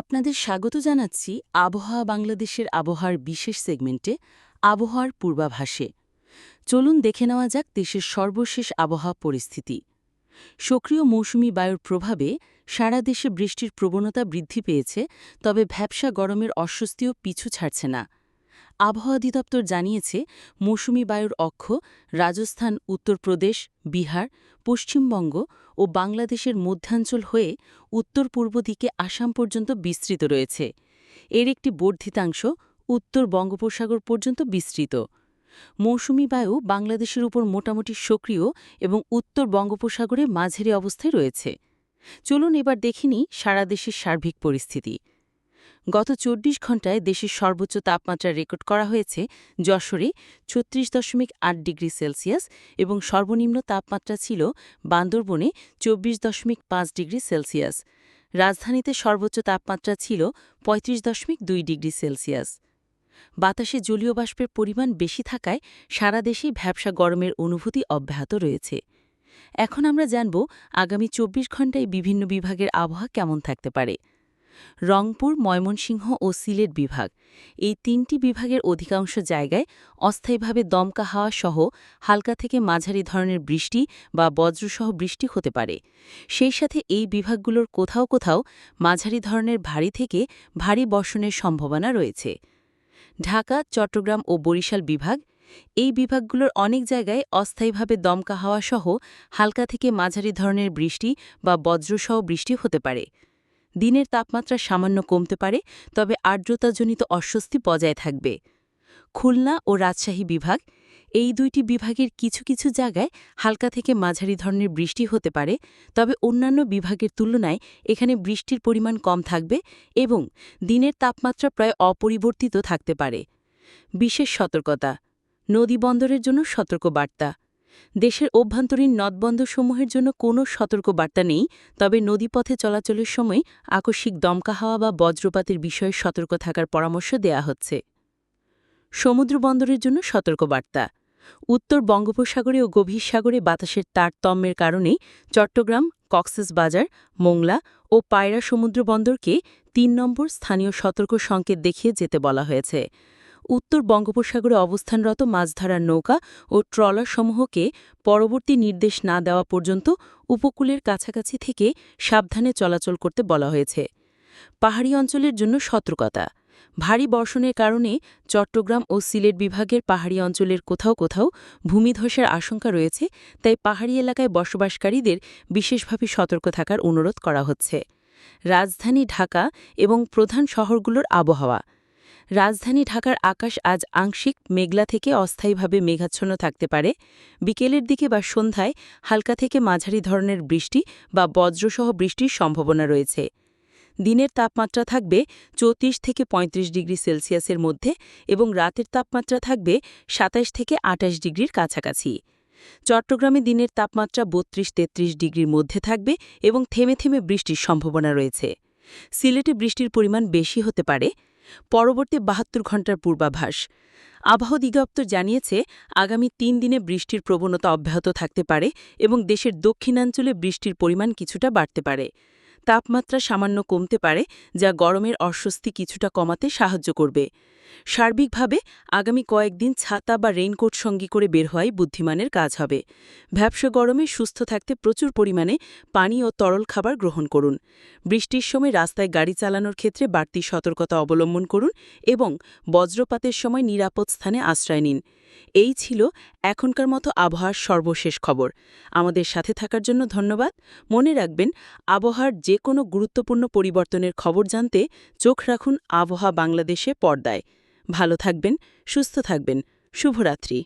আপনাদের স্বাগত জানাচ্ছি আবহাওয়া বাংলাদেশের আবহাওয়ার বিশেষ সেগমেন্টে, আবহাওয়ার পূর্বাভাসে। চলুন দেখে নেওয়া যাক দেশের সর্বশেষ আবহাওয়া পরিস্থিতি। সক্রিয় মৌসুমি বায়ুর প্রভাবে সারা দেশে বৃষ্টির প্রবণতা বৃদ্ধি পেয়েছে, তবে ভ্যাবসা গরমের অস্বস্তিও পিছু ছাড়ছে না। আবহাওয়া অধিদপ্তর জানিয়েছে, মৌসুমি বায়ুর অক্ষ রাজস্থান, উত্তরপ্রদেশ, বিহার, পশ্চিমবঙ্গ ও বাংলাদেশের মধ্যাঞ্চল হয়ে উত্তর পূর্ব দিকে আসাম পর্যন্ত বিস্তৃত রয়েছে। এর একটি বর্ধিতাংশ উত্তর বঙ্গোপসাগর পর্যন্ত বিস্তৃত। মৌসুমি বায়ু বাংলাদেশের উপর মোটামুটি সক্রিয় এবং উত্তর বঙ্গোপসাগরে মাঝারি অবস্থায় রয়েছে। চলুন এবার দেখিনি সারা দেশের সার্বিক পরিস্থিতি। গত চব্বিশ ঘণ্টায় দেশের সর্বোচ্চ তাপমাত্রা রেকর্ড করা হয়েছে যশোরে ছত্রিশ দশমিক আট ডিগ্রি সেলসিয়াস এবং সর্বনিম্ন তাপমাত্রা ছিল বান্দরবনে চব্বিশ দশমিক পাঁচ ডিগ্রি সেলসিয়াস। রাজধানীতে সর্বোচ্চ তাপমাত্রা ছিল পঁয়ত্রিশ দশমিক দুই ডিগ্রি সেলসিয়াস। বাতাসে জলীয় বাষ্পের পরিমাণ বেশি থাকায় সারা দেশেই ভ্যাবসা গরমের অনুভূতি অব্যাহত রয়েছে। এখন আমরা জানব আগামী চব্বিশ ঘণ্টায় বিভিন্ন বিভাগের আবহাওয়া কেমন থাকতে পারে। রংপুর, ময়মনসিংহ ও সিলেট বিভাগ। এই তিনটি বিভাগের অধিকাংশ জায়গায় অস্থায়ীভাবে দমকা হাওয়া সহ হালকা থেকে মাঝারি ধরনের বৃষ্টি বা বজ্রসহ বৃষ্টি হতে পারে। সেই সাথে এই বিভাগগুলোর কোথাও কোথাও মাঝারি ধরনের ভারী থেকে ভারী বর্ষণের সম্ভাবনা রয়েছে। ঢাকা, চট্টগ্রাম ও বরিশাল বিভাগ এই বিভাগগুলোর অনেক জায়গায় অস্থায়ীভাবে দমকা হাওয়া সহ হালকা থেকে মাঝারি ধরনের বৃষ্টি বা বজ্রসহ বৃষ্টি হতে পারে। দিনের তাপমাত্রা সামান্য কমতে পারে, তবে আর্দ্রতাজনিত অস্বস্তি বজায় থাকবে। খুলনা ও রাজশাহী বিভাগ, এই দুইটি বিভাগের কিছু কিছু জায়গায় হালকা থেকে মাঝারি ধরনের বৃষ্টি হতে পারে, তবে অন্যান্য বিভাগের তুলনায় এখানে বৃষ্টির পরিমাণ কম থাকবে এবং দিনের তাপমাত্রা প্রায় অপরিবর্তিত থাকতে পারে। বিশেষ সতর্কতা, নদী বন্দরের জন্য সতর্ক বার্তা। দেশের অভ্যন্তরীণ নদবন্দরসমূহের জন্য কোনো সতর্ক বার্তা নেই, তবে নদীপথে চলাচলের সময় আকস্মিক দমকা হাওয়া বা বজ্রপাতের বিষয়ে সতর্ক থাকার পরামর্শ দেয়া হচ্ছে। সমুদ্র বন্দরের জন্য সতর্কবার্তা। উত্তর বঙ্গোপসাগরে ও গভীর সাগরে বাতাসের তারতম্যের কারণে চট্টগ্রাম কক্সেস বাজার মোংলা ও পায়রা সমুদ্র বন্দরকে তিন নম্বর স্থানীয় সতর্ক সংকেত দেখিয়ে যেতে বলা হয়েছে। উত্তর বঙ্গোপসাগরে অবস্থানরত মাছ ধরার নৌকা ও ট্রলারসমূহকে পরবর্তী নির্দেশ না দেওয়া পর্যন্ত উপকূলের কাছাকাছি থেকে সাবধানে চলাচল করতে বলা হয়েছে। পাহাড়ি অঞ্চলের জন্য সতর্কতা। ভারী বর্ষণের কারণে চট্টগ্রাম ও সিলেট বিভাগের পাহাড়ি অঞ্চলের কোথাও কোথাও ভূমিধসের আশঙ্কা রয়েছে, তাই পাহাড়ি এলাকায় বসবাসকারীদের বিশেষভাবে সতর্ক থাকার অনুরোধ করা হচ্ছে। রাজধানী ঢাকা এবং প্রধান শহরগুলোর আবহাওয়া। রাজধানী ঢাকার আকাশ আজ আংশিক মেঘলা থেকে অস্থায়ীভাবে মেঘাচ্ছন্ন থাকতে পারে। বিকেলের দিকে বা সন্ধ্যায় হালকা থেকে মাঝারি ধরনের বৃষ্টি বা বজ্রসহ বৃষ্টির সম্ভাবনা রয়েছে। দিনের তাপমাত্রা থাকবে চৌত্রিশ থেকে ৩৫ ডিগ্রি সেলসিয়াসের মধ্যে এবং রাতের তাপমাত্রা থাকবে সাতাইশ থেকে আটাশ ডিগ্রির কাছাকাছি। চট্টগ্রামে দিনের তাপমাত্রা বত্রিশ তেত্রিশ ডিগ্রির মধ্যে থাকবে এবং থেমে থেমে বৃষ্টির সম্ভাবনা রয়েছে। সিলেটে বৃষ্টির পরিমাণ বেশি হতে পারে। পরবর্তী বাহাত্তর ঘণ্টার পূর্বাভাস। আবহাওয়া অধিদপ্তর জানিয়েছে, আগামী তিন দিনে বৃষ্টির প্রবণতা অব্যাহত থাকতে পারে এবং দেশের দক্ষিণাঞ্চলে বৃষ্টির পরিমাণ কিছুটা বাড়তে পারে। তাপমাত্রা সামান্য কমতে পারে, যা গরমের অস্বস্তি কিছুটা কমাতে সাহায্য করবে। সার্বিকভাবে আগামী কয়েকদিন ছাতা বা রেইনকোট সঙ্গী করে বের হওয়াই বুদ্ধিমানের কাজ হবে। ভ্যাবসা গরমে সুস্থ থাকতে প্রচুর পরিমাণে পানি ও তরল খাবার গ্রহণ করুন। বৃষ্টির সময় রাস্তায় গাড়ি চালানোর ক্ষেত্রে বাড়তি সতর্কতা অবলম্বন করুন এবং বজ্রপাতের সময় নিরাপদ স্থানে আশ্রয় নিন। এই ছিল এখনকার মতো আবহাওয়ার সর্বশেষ খবর। আমাদের সাথে থাকার জন্য ধন্যবাদ। মনে রাখবেন, আবহাওয়ার যে কোনো গুরুত্বপূর্ণ পরিবর্তনের খবর জানতে চোখ রাখুন আবহাওয়া বাংলাদেশে পর্দায়। ভালো থাকবেন সুস্থ থাকবেন। শুভরাত্রি।